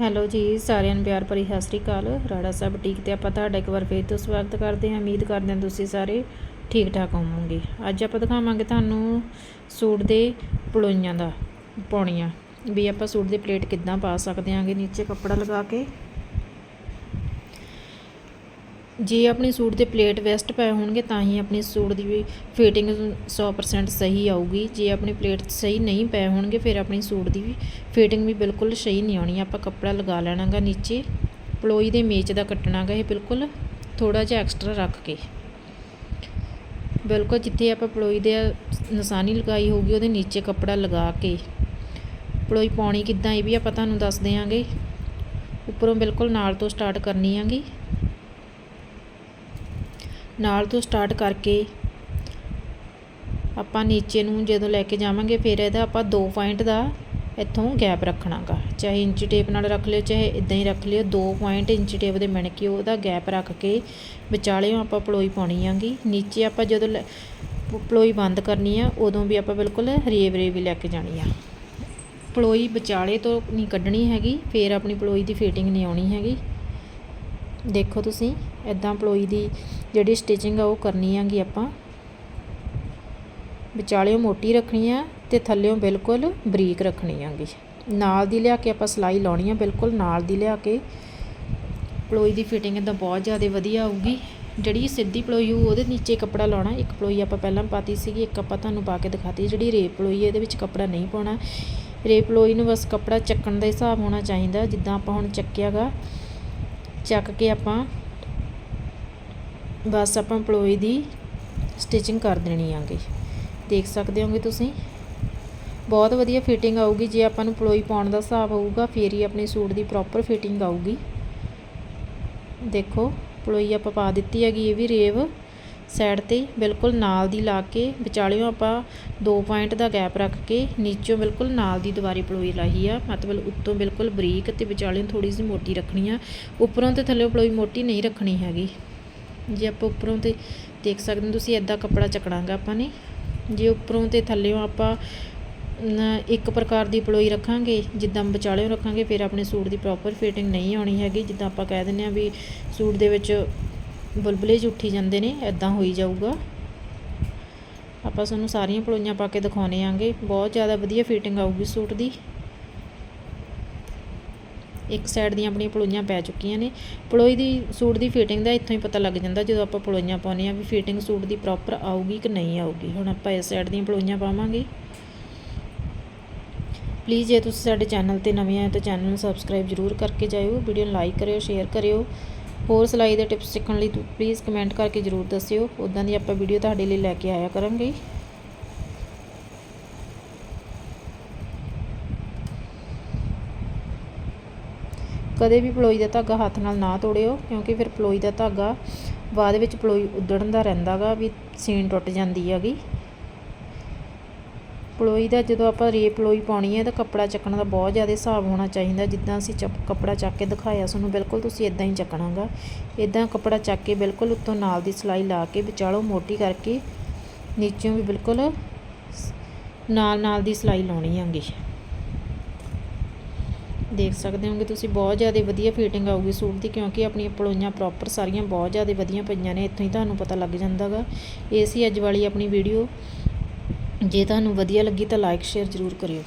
Hello ਜੀ, ਸਾਰਿਆਂ ਨੂੰ ਪਿਆਰ ਭਰੀ ਸਤਿ ਸ੍ਰੀ ਅਕਾਲ। ਰਾੜਾ ਸਾਹਿਬ ਬੁਟੀਕ ਤੇ ਆਪਾਂ ਤੁਹਾਡਾ ਇੱਕ ਵਾਰ ਫੇਰ ਤੋਂ ਸਵਾਗਤ ਕਰਦੇ ਹਾਂ। ਉਮੀਦ ਕਰਦੇ ਹਾਂ ਤੁਸੀਂ ਸਾਰੇ ਠੀਕ ਠਾਕ ਹੋਵੋਗੇ। ਅੱਜ ਆਪਾਂ ਦਿਖਾਵਾਂਗੇ ਤੁਹਾਨੂੰ ਸੂਟ ਦੇ ਪਲੋਈਆਂ ਦਾ ਪਾਉਣੀਆਂ ਵੀ ਆਪਾਂ ਸੂਟ ਦੇ ਪਲੇਟ ਕਿੱਦਾਂ ਪਾ ਸਕਦੇ ਆਂਗੇ ਨੀਚੇ ਕੱਪੜਾ ਲਗਾ ਕੇ। ਜੇ ਆਪਣੇ ਸੂਟ ਦੇ ਪਲੇਟ ਵੈਸਟ ਪਏ ਹੋਣਗੇ, ਤਾਂ ਹੀ ਆਪਣੀ ਸੂਟ ਦੀ ਵੀ ਫਿਟਿੰਗ 100% ਸਹੀ ਆਊਗੀ। ਜੇ ਆਪਣੀ ਪਲੇਟ ਸਹੀ ਨਹੀਂ ਪਏ ਹੋਣਗੇ, ਫਿਰ ਆਪਣੀ ਸੂਟ ਦੀ ਵੀ ਫਿਟਿੰਗ ਵੀ ਬਿਲਕੁਲ ਸਹੀ ਨਹੀਂ ਆਉਣੀ। ਆਪਾਂ ਕੱਪੜਾ ਲਗਾ ਲੈਣਾਗਾ ਨੀਚੇ, ਪਲੋਈ ਦੇ ਮੇਚ ਦਾ ਕੱਟਣਾਗਾ ਇਹ ਬਿਲਕੁਲ ਥੋੜਾ ਜਿਹਾ ਐਕਸਟਰਾ ਰੱਖ ਕੇ। ਬਿਲਕੁਲ ਜਿੱਥੇ ਆਪਾਂ ਪਲੋਈ ਦੇ ਨਿਸ਼ਾਨੀ ਲਗਾਈ ਹੋਊਗੀ, ਉਹਦੇ ਨੀਚੇ ਕੱਪੜਾ ਲਗਾ ਕੇ। ਪਲੋਈ ਪਾਉਣੀ ਕਿੱਦਾਂ, ਇਹ ਵੀ ਆਪਾਂ ਤੁਹਾਨੂੰ ਦੱਸ ਦਿਆਂਗੇ। ਉੱਪਰੋਂ ਬਿਲਕੁਲ ਨਾਲ ਤੋਂ ਸਟਾਰਟ ਕਰਨੀ ਆਂਗੀ ਨਾਲ ਤੋਂ ਸਟਾਰਟ ਕਰਕੇ ਆਪਾਂ ਨੀਚੇ ਨੂੰ ਜਦੋਂ ਲੈ ਕੇ ਜਾਵਾਂਗੇ, ਫਿਰ ਇਹਦਾ ਆਪਾਂ 2 ਪੁਆਇੰਟ ਦਾ ਇੱਥੋਂ ਗੈਪ ਰੱਖਣਾਗਾ। ਚਾਹੇ ਇੰਚੀ ਟੇਪ ਨਾਲ ਰੱਖ ਲਿਓ, ਚਾਹੇ ਇਦਾਂ ਹੀ ਰੱਖ ਲਿਓ 2 ਪੁਆਇੰਟ ਇੰਚੀ ਟੇਪ ਦੇ ਮਿਣ ਕੇ ਉਹਦਾ ਗੈਪ ਰੱਖ ਕੇ ਵਿਚਾਲਿਓਂ ਆਪਾਂ ਪਲੋਈ ਪਾਉਣੀ ਆਂਗੀ। ਨੀਚੇ ਆਪਾਂ ਜਦੋਂ ਪਲੋਈ ਬੰਦ ਕਰਨੀ ਆ, ਉਦੋਂ ਵੀ ਆਪਾਂ ਬਿਲਕੁਲ ਰੇਵ ਰੇਵ ਵੀ ਲੈ ਕੇ ਜਾਣੀ ਆ। ਪਲੋਈ ਵਿਚਾਲੇ ਤੋਂ ਨਹੀਂ ਕੱਢਣੀ ਹੈਗੀ, ਫੇਰ ਆਪਣੀ ਪਲੋਈ ਦੀ ਫਿਟਿੰਗ ਨਹੀਂ ਆਉਣੀ ਹੈਗੀ। ਦੇਖੋ ਤੁਸੀਂ ਇਦਾਂ ਪਲੋਈ ਦੀ ਜਿਹੜੀ ਸਟਿਚਿੰਗ ਆ ਉਹ ਕਰਨੀ ਆਂਗੀ ਆਪਾਂ। ਵਿਚਾਲਿਓਂ ਮੋਟੀ ਰੱਖਣੀ ਆ ਤੇ ਥੱਲਿਓਂ ਬਿਲਕੁਲ ਬਰੀਕ ਰੱਖਣੀ ਆਂਗੀ। ਨਾਲ ਦੀ ਲਿਆ ਕੇ ਆਪਾਂ ਸਲਾਈ ਲਾਉਣੀ ਆ, ਬਿਲਕੁਲ ਨਾਲ ਦੀ ਲਿਆ ਕੇ। ਪਲੋਈ ਦੀ ਫਿਟਿੰਗ ਇਦਾਂ ਬਹੁਤ ਜ਼ਿਆਦਾ ਵਧੀਆ ਆਊਗੀ। ਜਿਹੜੀ ਸਿੱਧੀ ਪਲੋਈ ਹੋਊ ਉਹਦੇ ਨੀਚੇ ਕੱਪੜਾ ਲਾਉਣਾ। ਇੱਕ ਪਲੋਈ ਆਪਾਂ ਪਹਿਲਾਂ ਪਾਤੀ ਸੀਗੀ, ਇੱਕ ਆਪਾਂ ਤੁਹਾਨੂੰ ਪਾ ਕੇ ਦਿਖਾਤੀ। ਜਿਹੜੀ ਰੇਪ ਪਲੋਈ ਇਹਦੇ ਵਿੱਚ ਕੱਪੜਾ ਨਹੀਂ ਪਾਉਣਾ। ਰੇਪ ਪਲੋਈ ਨੂੰ ਬਸ ਕੱਪੜਾ ਚੱਕਣ ਦਾ ਹਿਸਾਬ ਹੋਣਾ ਚਾਹੀਦਾ, ਜਿੱਦਾਂ ਆਪਾਂ ਹੁਣ ਚੱਕਿਆਗਾ। ਚੱਕ ਕੇ ਆਪਾਂ ਬਸ ਆਪਾਂ ਪਲੋਈ ਦੀ ਸਟਿਚਿੰਗ ਕਰ ਦੇਣੀ ਆਗੇ। ਦੇਖ ਸਕਦੇ ਹੋਗੇ ਤੁਸੀਂ? ਬਹੁਤ ਵਧੀਆ ਫਿਟਿੰਗ ਆਊਗੀ, ਜੇ ਆਪਾਂ ਨੂੰ ਪਲੋਈ ਪਾਉਣ ਦਾ ਹਿਸਾਬ ਹੋਊਗਾ, ਫੇਰ ਹੀ ਆਪਣੇ ਸੂਟ ਦੀ ਪ੍ਰੋਪਰ ਫਿਟਿੰਗ ਆਊਗੀ। ਦੇਖੋ ਪਲੋਈ ਆਪਾਂ ਪਾ ਦਿੱਤੀ ਹੈਗੀ ਇਹ ਵੀ ਰੇਵ। ਸਾਈਡ ਤੇ ਬਿਲਕੁਲ ਨਾਲ ਦੀ ਲਾ ਕੇ ਵਿਚਾਲਿਓਂ ਆਪਾਂ 2 ਪੁਆਇੰਟ ਦਾ ਗੈਪ ਰੱਖ ਕੇ ਨੀਚੋਂ ਬਿਲਕੁਲ ਨਾਲ ਦੀ ਦੁਬਾਰੀ ਪਲੋਈ ਲਾਹੀ ਆ। ਮਤਲਬ ਉੱਤੋਂ ਬਿਲਕੁਲ ਬਰੀਕ ਤੇ ਵਿਚਾਲਿਓਂ ਥੋੜੀ ਜਿਹੀ ਮੋਟੀ ਰੱਖਣੀ ਆ। ਉੱਪਰੋਂ ਤੇ ਥੱਲੇ ਪਲੋਈ ਮੋਟੀ ਨਹੀਂ ਰੱਖਣੀ ਹੈਗੀ। ਜੇ ਆਪਾਂ ਉੱਪਰੋਂ ਤੇ ਦੇਖ ਸਕਦੇ ਹੋ, ਤੁਸੀਂ ਐਦਾਂ ਕੱਪੜਾ ਚੱਕਣਾਗਾ ਆਪਾਂ ਨੇ। ਜੇ ਉੱਪਰੋਂ ਤੇ ਥੱਲੇੋਂ ਆਪਾਂ ਇੱਕ ਪ੍ਰਕਾਰ ਦੀ ਪਲੋਈ ਰੱਖਾਂਗੇ, ਜਿੱਦਾਂ ਵਿਚਾਲਿਓਂ ਰੱਖਾਂਗੇ, ਫਿਰ ਆਪਣੇ ਸੂਟ ਦੀ ਪ੍ਰੋਪਰ ਫਿਟਿੰਗ ਨਹੀਂ ਆਉਣੀ ਹੈਗੀ। ਜਿੱਦਾਂ ਆਪਾਂ ਕਹਿ ਦਿੰਦੇ ਆ ਵੀ ਸੂਟ ਦੇ ਵਿੱਚ ਬੁਲਬੁਲੇ ਜਿਹੇ ਉੱਠੀ ਜਾਂਦੇ ਨੇ ਐਦਾਂ ਹੋਈ ਜਾਊਗਾ। ਆਪਾਂ ਤੁਹਾਨੂੰ ਸਾਰੀਆਂ ਪਲੋਈਆਂ ਪਾ ਕੇ ਦਿਖਾਉਣੇ ਆਂਗੇ। ਬਹੁਤ ਜ਼ਿਆਦਾ ਵਧੀਆ ਫਿਟਿੰਗ ਆਊਗੀ ਸੂਟ ਦੀ। ਇੱਕ ਸਾਈਡ ਦੀਆਂ ਆਪਣੀਆਂ ਪਲੋਈਆਂ ਪੈ ਚੁੱਕੀਆਂ ਨੇ। ਪਲੋਈ ਦੀ, ਸੂਟ ਦੀ ਫਿਟਿੰਗ ਦਾ ਇੱਥੋਂ ਹੀ ਪਤਾ ਲੱਗ ਜਾਂਦਾ ਜਦੋਂ ਆਪਾਂ ਪਲੋਈਆਂ ਪਾਉਨੇ ਆ ਵੀ ਫਿਟਿੰਗ ਸੂਟ ਦੀ ਪ੍ਰੋਪਰ ਆਊਗੀ ਕਿ ਨਹੀਂ ਆਊਗੀ। ਹੁਣ ਆਪਾਂ ਇਸ ਸਾਈਡ ਦੀਆਂ ਪਲੋਈਆਂ ਪਾਵਾਂਗੇ। ਪਲੀਜ਼ ਜੇ ਤੁਸੀਂ ਸਾਡੇ ਚੈਨਲ ਤੇ ਨਵੇਂ ਆਏ ਤਾਂ ਚੈਨਲ ਨੂੰ ਸਬਸਕ੍ਰਾਈਬ ਜ਼ਰੂਰ ਕਰਕੇ ਜਾਇਓ। ਵੀਡੀਓ ਨੂੰ ਲਾਈਕ ਕਰਿਓ ਸ਼ੇਅਰ ਕਰਿਓ। ਹੋਰ ਸਿਲਾਈ ਦੇ ਟਿਪਸ ਸਿੱਖਣ ਲਈ ਪਲੀਜ਼ ਕਮੈਂਟ ਕਰਕੇ ਜ਼ਰੂਰ ਦੱਸਿਓ। ਉਦਾਂ ਦੀ ਆਪਾਂ ਵੀਡੀਓ ਤੁਹਾਡੇ ਲਈ ਲੈ ਕੇ ਆਇਆ ਕਰਾਂਗੇ। ਕਦੇ ਵੀ ਪਲੋਈ ਦਾ ਧਾਗਾ ਹੱਥ ਨਾਲ ਨਾ ਤੋੜਿਓ, ਕਿਉਂਕਿ ਫਿਰ ਪਲੋਈ ਦਾ ਧਾਗਾ ਬਾਅਦ ਵਿੱਚ ਪਲੋਈ ਉਧੜਨ ਦਾ ਰਹਿੰਦਾਗਾ ਵੀ ਸੀਨ ਟੁੱਟ ਜਾਂਦੀ ਹੈਗੀ। ਪਲੋਈ ਦਾ, ਜਦੋਂ ਆਪਾਂ ਰੇ ਪਲੋਈ ਪਾਉਣੀ ਹੈ ਤਾਂ ਕੱਪੜਾ ਚੱਕਣ ਦਾ ਬਹੁਤ ਜ਼ਿਆਦਾ ਹਿਸਾਬ ਹੋਣਾ ਚਾਹੀਦਾ। ਜਿੱਦਾਂ ਅਸੀਂ ਕੱਪੜਾ ਚੱਕ ਕੇ ਦਿਖਾਇਆ ਤੁਹਾਨੂੰ, ਬਿਲਕੁਲ ਤੁਸੀਂ ਇਦਾਂ ਹੀ ਚੱਕਣਾਗਾ। ਇਦਾਂ ਕੱਪੜਾ ਚੱਕ ਕੇ ਬਿਲਕੁਲ ਉੱਤੋਂ ਨਾਲ ਦੀ ਸਲਾਈ ਲਾ ਕੇ ਵਿਚਾਲੋਂ ਮੋਟੀ ਕਰਕੇ, ਨੀਚੋਂ ਵੀ ਬਿਲਕੁਲ ਨਾਲ ਨਾਲ ਦੀ ਸਲਾਈ ਲਾਉਣੀ ਆਂਗੀ। ਦੇਖ ਸਕਦੇ ਹੋਗੇ ਤੁਸੀਂ, ਬਹੁਤ ਜ਼ਿਆਦਾ ਵਧੀਆ ਫਿਟਿੰਗ ਆਊਗੀ ਸੂਟ ਦੀ, ਕਿਉਂਕਿ ਆਪਣੀਆਂ ਪਲੋਈਆਂ ਪ੍ਰੋਪਰ ਸਾਰੀਆਂ ਬਹੁਤ ਜ਼ਿਆਦਾ ਵਧੀਆ ਪਈਆਂ ਨੇ, ਇੱਥੋਂ ਹੀ ਤੁਹਾਨੂੰ ਪਤਾ ਲੱਗ ਜਾਂਦਾਗਾ। ਇਹ ਸੀ ਅੱਜ ਵਾਲੀ ਆਪਣੀ ਵੀਡੀਓ ਜੇ ਤੁਹਾਨੂੰ ਵਧੀਆ ਲੱਗੀ ਤਾਂ ਲਾਈਕ ਸ਼ੇਅਰ ਜ਼ਰੂਰ ਕਰਿਓ।